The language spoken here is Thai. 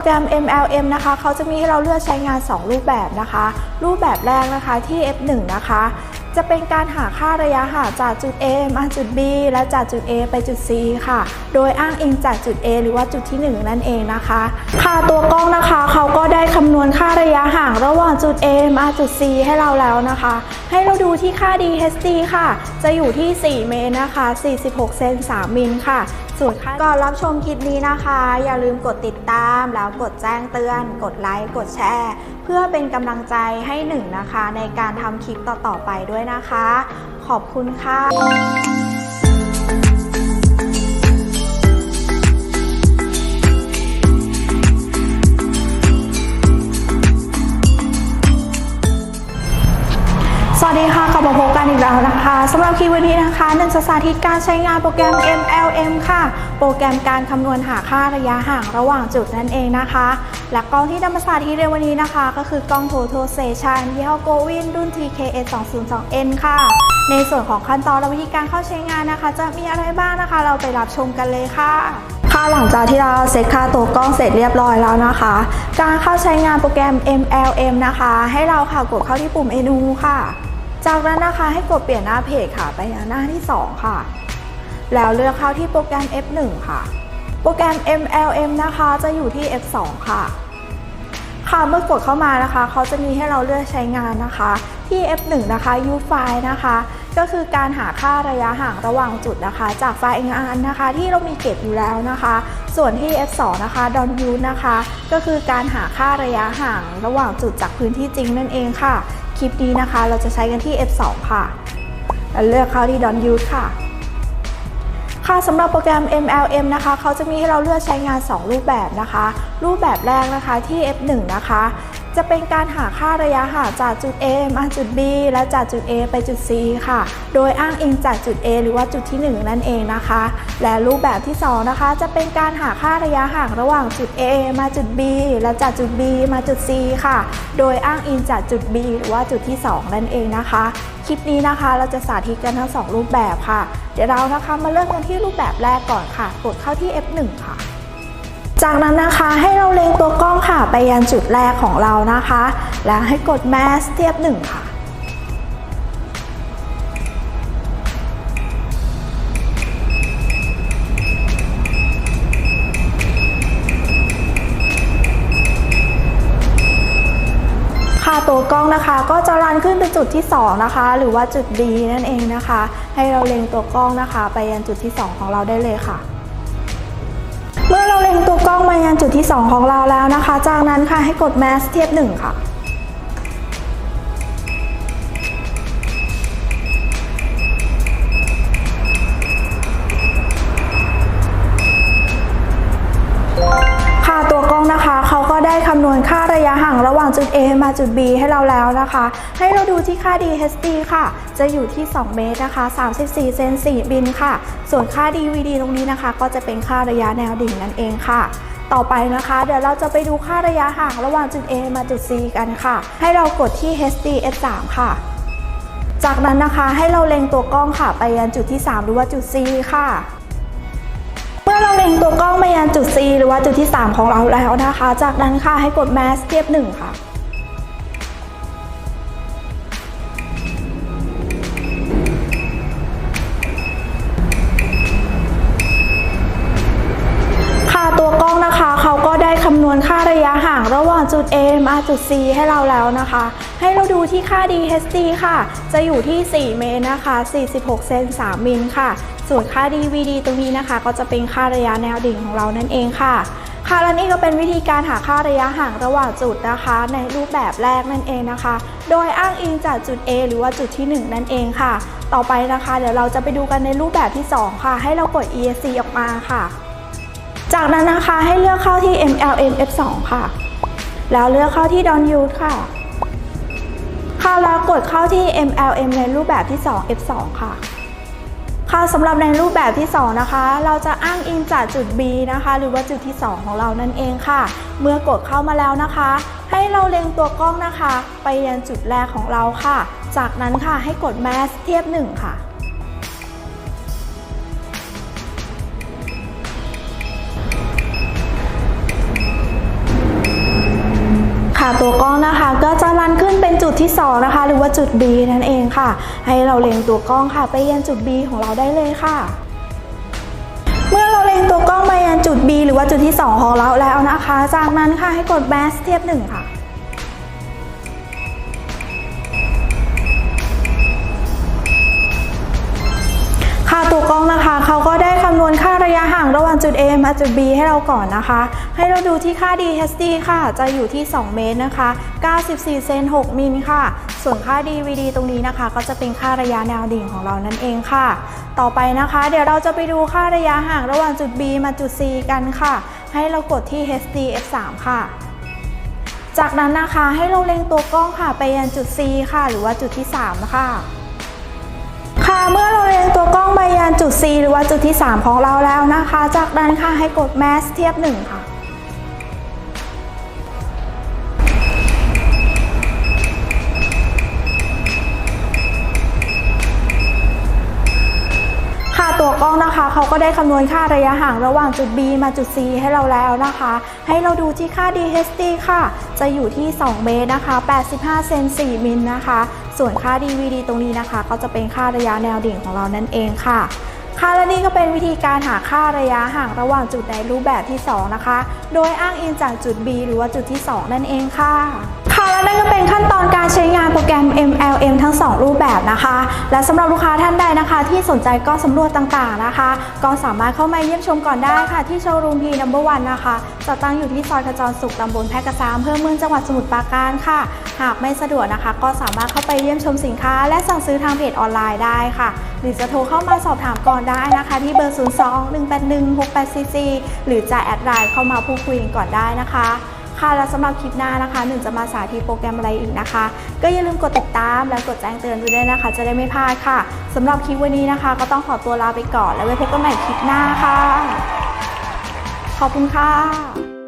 โปรแกรม MLM นะคะเขาจะมีให้เราเลือกใช้งาน 2 รูปแบบนะคะ รูปแบบแรกนะคะที่ F1 นะคะ จะเป็นการหาค่าระยะห่างจากจุด A มาจุด B และจากจุด A ไปจุด C ค่ะ โดยอ้างอิงจากจุด A หรือว่าจุดที่ 1 นั่นเองนะคะ ค่าตัวกล้องนะคะเขาก็ได้คำนวณค่าระยะห่างระหว่างจุด A มาจุด C ให้เราแล้วนะคะ ให้เราดูที่ค่า DHD ค่ะ จะอยู่ที่ 4 เมตรนะคะ 46 เซน 3 มิลค่ะ ส่วนค่าก่อนรับชมคลิปนี้นะคะ อย่าลืมกดติดตามแล้วกดแจ้งเตือน กดไลค์กดแชร์ เพื่อเป็นกำลังใจให้หนึ่งนะคะ ในการทำคลิปต่อๆไปด้วยนะคะ ขอบคุณค่ะ สำหรับคลิปวันนี้นะคะหนึ่งจะสาธิตการใช้งานโปรแกรม MLM ค่ะ โปรแกรมการคำนวณหาค่าระยะห่างระหว่างจุดนั่นเองนะคะ และกล้องที่นำมาสาธิตในวันนี้นะคะ ก็คือกล้อง Total Station ยี่ห้อ Govin รุ่น TKS 202N ค่ะ ในส่วนของขั้นตอนและวิธีการเข้าใช้งานนะคะ จะมีอะไรบ้างนะคะ เราไปรับชมกันเลยค่ะค่ะหลังจากที่เราเซตค่าตัวกล้องเสร็จเรียบร้อยแล้วนะคะ การเข้าใช้งานโปรแกรม MLM นะคะ ให้เราค่ะกดเข้าที่ปุ่มเมนูค่ะ จากนั้นนะคะให้กดเปลี่ยนหน้าเพจค่ะ ไปยังหน้าที่ 2 ค่ะ แล้วเลือกเข้าที่โปรแกรม F1 ค่ะ โปรแกรม MLM นะคะจะอยู่ที่ F2 ค่ะ ค่ะเมื่อกดเข้ามานะคะ เขาจะมีให้เราเลือกใช้งานนะคะ ที่ F1 นะคะ U file นะคะ ก็คือการหาค่าระยะห่างระหว่างจุดนะคะ จากไฟล์งานนะคะ ที่เรามีเก็บอยู่แล้วนะคะ ส่วนที่ F2 นะคะ Don Use นะคะ ก็คือการหาค่าระยะห่างระหว่างจุดจากพื้นที่จริงนั่นเองค่ะ คลิปนี้นะคะ เราจะใช้กันที่ F2 ค่ะแล้วเลือกเข้าที่ Don Use ค่ะค่ะสำหรับโปรแกรม MLM นะคะ เขาจะมีให้เราเลือกใช้งาน 2 รูปแบบนะคะ รูปแบบแรกนะคะที่ F1 นะคะ จะเป็นการหาค่าระยะห่างจากจุด A มาจุด B และจากจุด A ไปจุด C ค่ะ โดยอ้างอิงจากจุด A หรือว่าจุดที่ 1 นั่นเองนะคะ และรูปแบบที่ 2 นะคะ จะเป็นการหาค่าระยะห่างระหว่างจุด A มาจุด B และจากจุด B มาจุด C ค่ะ โดยอ้างอิงจากจุด B หรือว่าจุดที่ 2 นั่นเองนะคะ คลิปนี้นะคะเราจะสาธิตกันทั้ง 2 รูปแบบค่ะ เดี๋ยวเรานะคะมาเริ่มกันที่รูปแบบแรกก่อนค่ะ กดเข้าที่ F1 ค่ะ จากนั้นนะคะให้เราเล็งตัวกล้องค่ะไปยังจุดแรกของเรานะคะ แล้วให้กด Mass เทียบ1ค่ะ ค่ะตัวกล้องนะคะก็จะรันขึ้นเป็นจุดที่ 2 นะคะ หรือว่าจุด D นั่นเองนะคะ ให้เราเล็งตัวกล้องนะคะ ไปยังจุดที่ 2 ของเราได้เลยค่ะ เมื่อเราเล็งตัวกล้อง มายังจุดที่ 2 ของเราแล้วนะคะ จากนั้นค่ะให้กด Mass เทียบ 1 ค่ะ ค่ะตัวกล้องนะคะเขาก็ได้คำนวณค่าระยะห่างระหว่างจุด A มาจุด B ให้เราแล้วนะคะ ให้เราดูที่ค่า DHD ค่ะ จะอยู่ที่ 2 เมตรนะคะ 34 เซน4บินค่ะ ส่วนค่า DVD ตรงนี้นะคะ ก็จะเป็นค่าระยะแนวดิ่งนั่นเองค่ะ ต่อไปนะคะ เดี๋ยวเราจะไปดูค่าระยะห่างระหว่างจุด A มาจุด C กันค่ะ ให้เรากดที่ HD F3 ค่ะ จากนั้นนะคะให้เราเล็งตัวกล้องค่ะ ไปยังจุดที่ 3 หรือว่าจุด C ค่ะเมื่อเราเล็งตัวกล้องไปยังจุด C หรือว่าจุดที่ 3 ของเราแล้วนะคะ จากนั้นค่ะให้กด Mask เทียบ1ค่ะค่ะ จุด A มาจุด C ให้เราแล้วนะคะ ให้เราดูที่ค่า DHD ค่ะ จะอยู่ที่ 4 เมตรนะคะ 46 เซน 3 มิลค่ะ ส่วนค่า DVD ตรงนี้นะคะ ก็จะเป็นค่าระยะแนวดิ่งของเรานั่นเองค่ะค่ะและนี่ก็เป็นวิธีการหาค่าระยะห่างระหว่างจุดนะคะ ในรูปแบบแรกนั่นเองนะคะ โดยอ้างอิงจากจุด A หรือว่าจุดที่ 1 นั่นเองค่ะ ต่อไปนะคะเดี๋ยวเราจะไปดูกันในรูปแบบที่ 2 ค่ะ ให้เรากด ESC ออกมาค่ะ จากนั้นนะคะให้เลือกเข้าที่ MLM F2 ค่ะ แล้วเลือกเข้าที่ Don Use ค่ะ ค่ะแล้วกดเข้าที่ MLM ในรูปแบบที่ 2 F2 ค่ะ ค่ะสำหรับในรูปแบบที่ 2 นะคะ เราจะอ้างอิงจากจุด B นะคะ หรือว่าจุดที่ 2 ของเรานั่นเองค่ะ เมื่อกดเข้ามาแล้วนะคะ ให้เราเล็งตัวกล้องนะคะ ไปยังจุดแรกของเราค่ะ จากนั้นค่ะให้กด Mass เทียบ 1 ค่ะ 2นะคะหรือว่าจุด B นั่นเองค่ะ ให้เราเล็งตัวกล้องค่ะ ไปยังจุด B ของเราได้เลยค่ะ เมื่อเราเล็งตัวกล้องไปยังจุด B หรือว่าจุดที่ 2 ของเราแล้วนะคะ จากนั้นค่ะให้กด Mask เทียบ1ค่ะค่ะตัวกล้องนะคะเขาก็ ระยะห่างระหว่างจุด A มาจุด B ให้เราก่อนนะคะ ให้เราดูที่ค่า DHD ค่ะ จะอยู่ที่ 2 เมตรนะคะ 94 เซน 6 มิลค่ะ ส่วนค่า DVD ตรงนี้นะคะ ก็จะเป็นค่าระยะแนวดิ่งของเรานั่นเองค่ะ ต่อไปนะคะ เดี๋ยวเราจะไปดูค่าระยะห่างระหว่างจุด B มาจุด C กันค่ะ ให้เรากดที่ HD F3 ค่ะ จากนั้นนะคะให้เราเล็งตัวกล้องค่ะไปยังจุด C ค่ะ หรือว่าจุดที่ 3 ค่ะ เมื่อเราเรียงตัวกล้องไปยังจุด C หรือว่าจุดที่ 3 ของเราแล้วนะคะ จากนั้นค่ะให้กด Mask เทียบ 1 ค่ะ ค่ะตัวกล้องนะคะ เขาก็ได้คำนวณค่าระยะห่างระหว่างจุด B มาจุด C ให้เราแล้วนะคะ ให้เราดูที่ค่า DHD ค่ะ จะอยู่ที่ 2 เมตรนะคะ 85 เซน4มิลนะคะ ส่วนค่า DVD ตรงนี้นะคะ ก็จะเป็นค่าระยะแนวดิ่งของเรานั่นเองค่ะค่ะและนี่ก็เป็นวิธีการหาค่าระยะห่างระหว่างจุดในรูปแบบที่ 2 นะคะ โดยอ้างอิงจากจุด B หรือว่าจุดที่ 2 นั่นเองค่ะค่ะและ นั่นก็เป็นขั้นตอนการใช้งานโปรแกรม MLM ทั้ง 2 รูปแบบนะคะ และสำหรับลูกค้าท่านใดนะคะ ที่สนใจก็สำรวจต่างๆนะคะ ก็สามารถเข้ามาเยี่ยมชมก่อนได้ค่ะ ที่โชว์รูมพีนัมเบอร์วันนะคะจะตั้งอยู่ที่ซอยขจรสุขตำบลแพรกษาอำเภอเมืองจังหวัดสมุทรปราการค่ะ หากไม่สะดวกนะคะ ก็สามารถเข้าไปเยี่ยมชมสินค้า และสั่งซื้อทางเพจออนไลน์ได้ค่ะ หรือจะโทรเข้ามาสอบถามก่อนได้นะคะ ที่เบอร์ 02 181 6844หรือจะแอดไลน์เข้ามาพูดคุยกันก่อนได้นะคะ ค่ะและสำหรับคลิปหน้านะคะหนึ่งจะมาสาธิตโปรแกรมอะไรอีกนะคะ ก็อย่าลืมกดติดตามและกดแจ้งเตือนด้วยนะคะ จะได้ไม่พลาดค่ะสำหรับคลิปวันนี้นะคะ ก็ต้องขอตัวลาไปก่อน แล้วไว้พบกันใหม่คลิปหน้าค่ะ ขอบคุณค่ะ